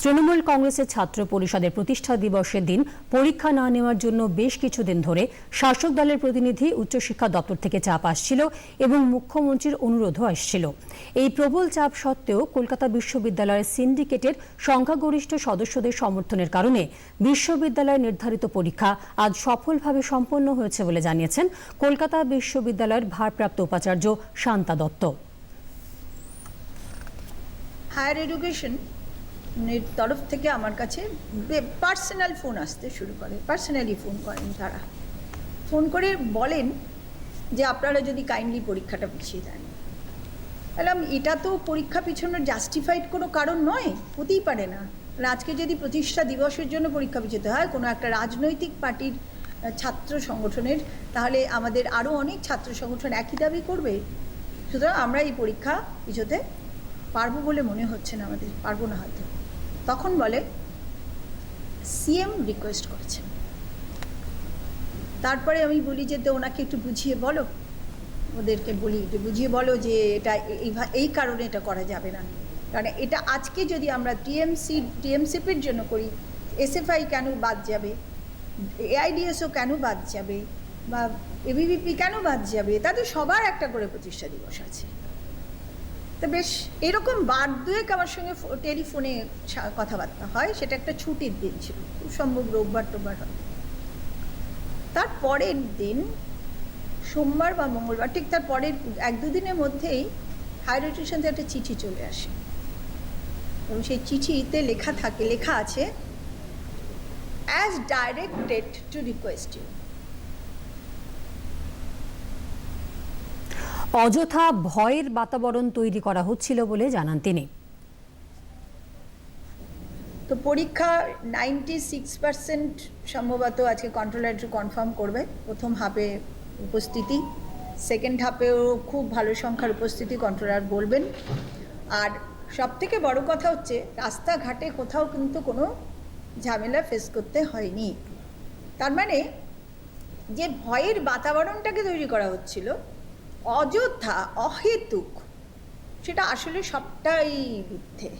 তৃণমূল কংগ্রেসের ছাত্র পরিষদের প্রতিষ্ঠা দিবসের দিন পরীক্ষা না নেওয়ার জন্য বেশ কিছুদিন ধরে শাসক দলের প্রতিনিধি উচ্চশিক্ষা দপ্তর থেকে চাপ আসছিল এবং মুখ্যমন্ত্রীর অনুরোধও আসছিল। এই প্রবল চাপ সত্ত্বেও কলকাতা বিশ্ববিদ্যালয়ের সিন্ডিকেটের সংখ্যাগরিষ্ঠ সদস্যদের সমর্থনের কারণে বিশ্ববিদ্যালয়ের নির্ধারিত পরীক্ষা আজ সফলভাবে সম্পন্ন হয়েছে বলে জানিয়েছেন কলকাতা বিশ্ববিদ্যালয়ের ভারপ্রাপ্ত উপাচার্য শান্তা দত্ত। হায়ার এডুকেশন তরফ থেকে আমার কাছে পার্সোনাল ফোন আসতে শুরু করে পার্সোনালি ফোন করেন তারা। ফোন করে বলেন যে আপনারা যদি কাইন্ডলি পরীক্ষাটা পিছিয়ে দেন। বললাম, এটা তো পরীক্ষা পিছনের জাস্টিফাইড কোনো কারণ নয়, হতেই পারে না। আজকে যদি প্রতিষ্ঠা দিবসের জন্য পরীক্ষা পিছোতে হয়, কোনো একটা রাজনৈতিক পার্টির ছাত্র সংগঠনের, তাহলে আমাদের আরও অনেক ছাত্র সংগঠন একই দাবি করবে। সুতরাং আমরা এই পরীক্ষা পিছোতে পারব বলে মনে হচ্ছে না আমাদের, পারব না হয়তো। তখন বলে, সিএম রিকোয়েস্ট করেছেন তারপরে আমি বলি যে, তো ওনাকে একটু বুঝিয়ে বলো। ওদেরকে বলি, একটু বুঝিয়ে বলো যে, এটা এই এই কারণে এটা করা যাবে না। কারণ এটা আজকে যদি আমরা টিএমসি, টিএমসিপির জন্য করি, এসএফআই কেন বাদ যাবে? এআইডিএসও কেন বাদ যাবে? বা এবিভিপি কেন বাদ যাবে? তাদের সবার একটা করে প্রতিষ্ঠা দিবস আছে। তো বেশ এরকম বার দুয়েক আমার সঙ্গে টেলিফোনে কথাবার্তা হয়, সেটা একটা ছুটির দিন ছিল। খুব সম্ভব রোববার টোববার হয়। তার পরের দিন, সোমবার বা মঙ্গলবার, ঠিক তার পরের এক দুদিনের মধ্যেই হায়ার এডুকেশন থেকে একটা চিঠি চলে আসে। এবং সেই চিঠিতে লেখা থাকে, লেখা আছে as directed to request you অযথা ভয়ের বাতাবরণ তৈরি করা হচ্ছিল বলে জানান তিনি। তো পরীক্ষা নাইনটি সিক্স পার্সেন্ট সম্ভবত আজকে কন্ট্রোলার কনফার্ম করবে। প্রথম হাফে উপস্থিতি সেকেন্ড হাফেও খুব ভালো সংখ্যার উপস্থিতি কন্ট্রোলার বলবেন। আর সব থেকে বড় কথা হচ্ছে, রাস্তাঘাটে কোথাও কিন্তু কোনো ঝামেলা ফেস করতে হয়নি। তার মানে যে ভয়ের বাতাবরণটাকে তৈরি করা হচ্ছিল অযথা অহেতুক। সেটা আসলে সবটাই মিথ্যে।